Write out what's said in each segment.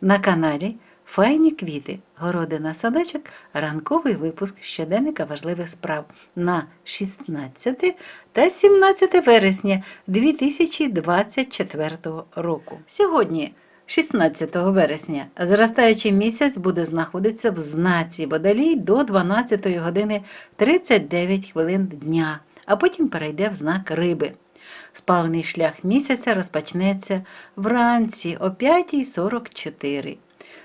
На каналі Файні квіти, городина садочок, ранковий випуск щоденника важливих справ на 16 та 17 вересня 2024 року. Сьогодні, 16 вересня, зростаючий місяць буде знаходитися в знаці водолій до 12 години 39 хвилин дня, а потім перейде в знак риби. Спалений шлях місяця розпочнеться вранці о 5.44.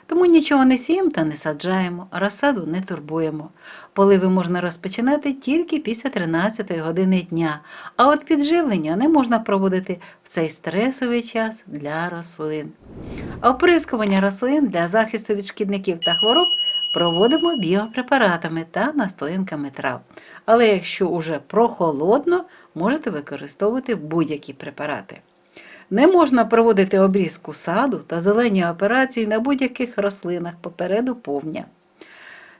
Тому нічого не сіємо та не саджаємо, розсаду не турбуємо. Поливи можна розпочинати тільки після 13 години дня, а от підживлення не можна проводити в цей стресовий час для рослин. Оприскування рослин для захисту від шкідників та хвороб проводимо біопрепаратами та настоянками трав. Але якщо уже прохолодно, можете використовувати будь-які препарати. Не можна проводити обрізку саду та зелені операції на будь-яких рослинах попереду повня.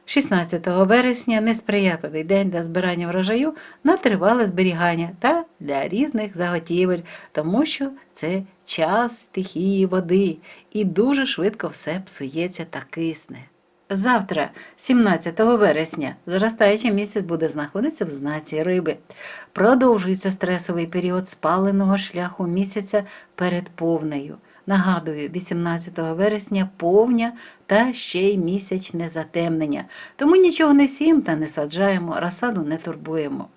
16 вересня несприятливий день для збирання врожаю на тривале зберігання та для різних заготівель, тому що це час стихії води і дуже швидко все псується та кисне. Завтра, 17 вересня, зростаючий місяць буде знаходитися в знаці риби. Продовжується стресовий період спаленого шляху місяця перед повнею. Нагадую, 18 вересня повня та ще й місячне затемнення. Тому нічого не сім та не саджаємо, розсаду не турбуємо.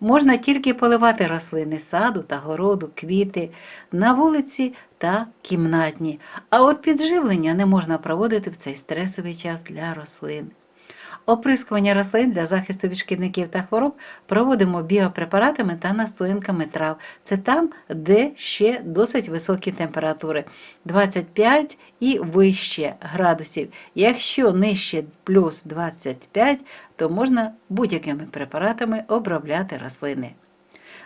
Можна тільки поливати рослини саду та городу, квіти на вулиці та кімнатні, а от підживлення не можна проводити в цей стресовий час для рослин. Оприскування рослин для захисту від шкідників та хвороб проводимо біопрепаратами та настоянками трав. Це там, де ще досить високі температури 25 і вище градусів. Якщо нижче плюс 25, то можна будь-якими препаратами обробляти рослини.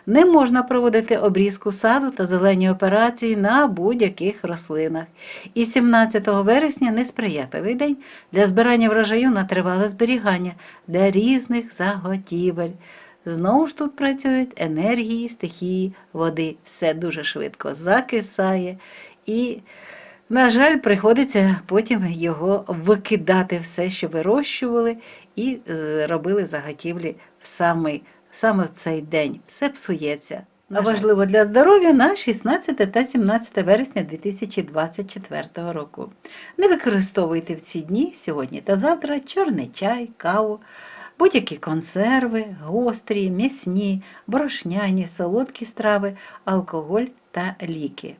Не можна проводити обрізку саду та зелені операції на будь-яких рослинах. І 17 вересня несприятливий день для збирання врожаю на тривале зберігання для різних заготівель. Знову ж тут працюють енергії, стихії води. Все дуже швидко закисає і. На жаль, приходиться потім його викидати все, що вирощували, і е, робили заготівлі в самий саме в цей день. Все псується. А важливо для здоров'я на 16 та 17 вересня 2024 року. Не використовуйте в ці дні сьогодні та завтра чорний чай, каву, будь-які консерви, гострі, м'ясні, борошняні, солодкі страви, алкоголь та ліки.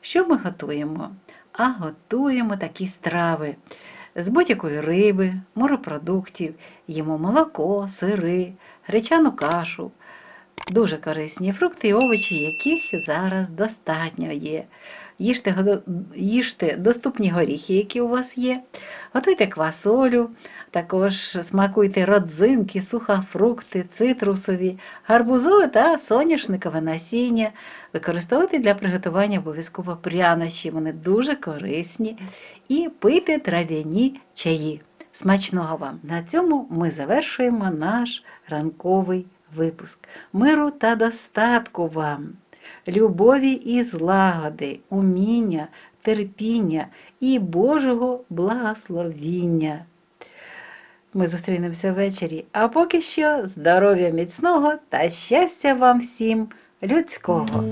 Що ми готуємо? А готуємо такі страви з будь-якої риби, морепродуктів, їмо молоко, сири, гречану кашу, дуже корисні фрукти і овочі, яких зараз достатньо є. Їжте, їжте доступні горіхи, які у вас є, готуйте квасолю, також смакуйте родзинки, сухофрукти, цитрусові, гарбузове та соняшникове насіння. Використовуйте для приготування обов'язково прянощі, вони дуже корисні. І пийте трав'яні чаї. Смачного вам! На цьому ми завершуємо наш ранковий випуск. Миру та достатку вам, любові і злагоди, уміння, терпіння і Божого благословіння. Ми зустрінемося ввечері, а поки що здоров'я міцного та щастя вам всім людського!